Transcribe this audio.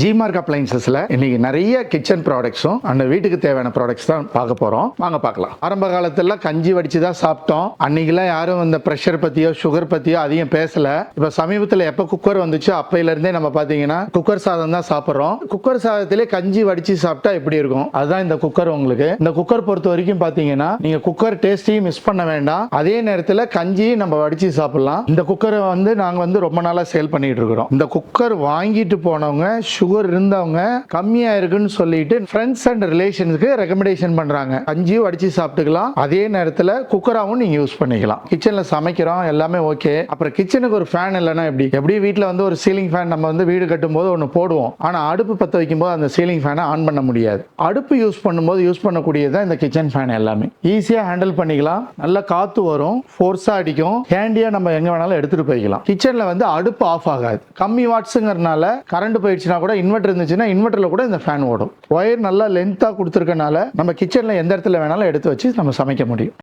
ஜிமார்க் அப்ளைன்சஸ்ல இன்னைக்கு நிறைய கிச்சன் ப்ராடக்ட்ஸும் அந்த வீட்டுக்கு தேவையான ப்ராடக்ட்ஸ் தான் பார்க்க போறோம். வாங்க பார்க்கலாம். ஆரம்ப காலத்துல கஞ்சி வடிச்சு தான் சாப்பிட்டோம். அன்னைக்கெல்லாம் யாரும் இந்த ப்ரெஷர் பத்தியோ சுகர் பத்தியோ அதிகம் பேசல. இப்ப சமீபத்துல எப்ப குக்கர் வந்துச்சோ அப்பையில இருந்தே நம்ம பாத்தீங்கன்னா குக்கர் சாதம் தான் சாப்பிடுறோம். குக்கர் சாதத்திலே கஞ்சி வடிச்சு சாப்பிட்டா எப்படி இருக்கும்? அதுதான் இந்த குக்கர் உங்களுக்கு. இந்த குக்கர் பொறுத்த வரைக்கும் பாத்தீங்கன்னா நீங்க குக்கர் டேஸ்டையும் மிஸ் பண்ண வேண்டாம். அதே நேரத்துல கஞ்சியும் நம்ம வடிச்சு சாப்பிடலாம். இந்த குக்கரை வந்து நாங்க வந்து ரொம்ப நாளா சேல் பண்ணிட்டு இருக்கிறோம். இந்த குக்கர் வாங்கிட்டு போனவங்க சுகர் இருந்தவங்க கம்மியா இருக்குன்னு சொல்லிட்டு ஃப்ரெண்ட்ஸ் அண்ட் ரிலேஷனுக்கு ரெக்கமெண்டேஷன் பண்றாங்க. அஞ்சியும் அடித்து சாப்பிட்டுக்கலாம். அதே நேரத்துல குக்கராகவும் நீங்க யூஸ் பண்ணிக்கலாம். கிச்சன்ல சமைக்கிறோம் எல்லாமே ஓகே அப்புறம் கிச்சனுக்கு ஒரு ஃபேன் இல்லைன்னா எப்படி? எப்படி வீட்டில் வந்து ஒரு சீலிங் ஃபேன் நம்ம வந்து வீடு கட்டும் போது ஒன்று போடுவோம். ஆனா அடுப்பு பத்த வைக்கும் போது அந்த சீலிங் ஃபேனை ஆன் பண்ண முடியாது. அடுப்பு யூஸ் பண்ணும்போது யூஸ் பண்ணக்கூடியது தான் இந்த கிச்சன் ஃபேன் எல்லாமே. ஈஸியா ஹேண்டில் பண்ணிக்கலாம். நல்ல காத்து வரும். ஃபோர்ஸா அடிக்கும். ஹேண்டியா நம்ம எங்க வேணாலும் எடுத்துட்டு போய்க்கலாம். கிச்சன்ல வந்து அடுப்பு ஆஃப் ஆகாது. கம்மி வாட்ஸுங்கிறதுனால கரண்ட் போயிடுச்சுன்னா கூட இன்வெர்டர் இருந்துச்சுன்னா இன்வெர்டரில் கூட இந்த ஃபேன் ஓடும். ஒயர் நல்லா லென்த்தாக கொடுத்துருக்கனால நம்ம கிச்சனில் எந்த இடத்துல வேணாலும் எடுத்து வச்சு நம்ம சமைக்க முடியும்.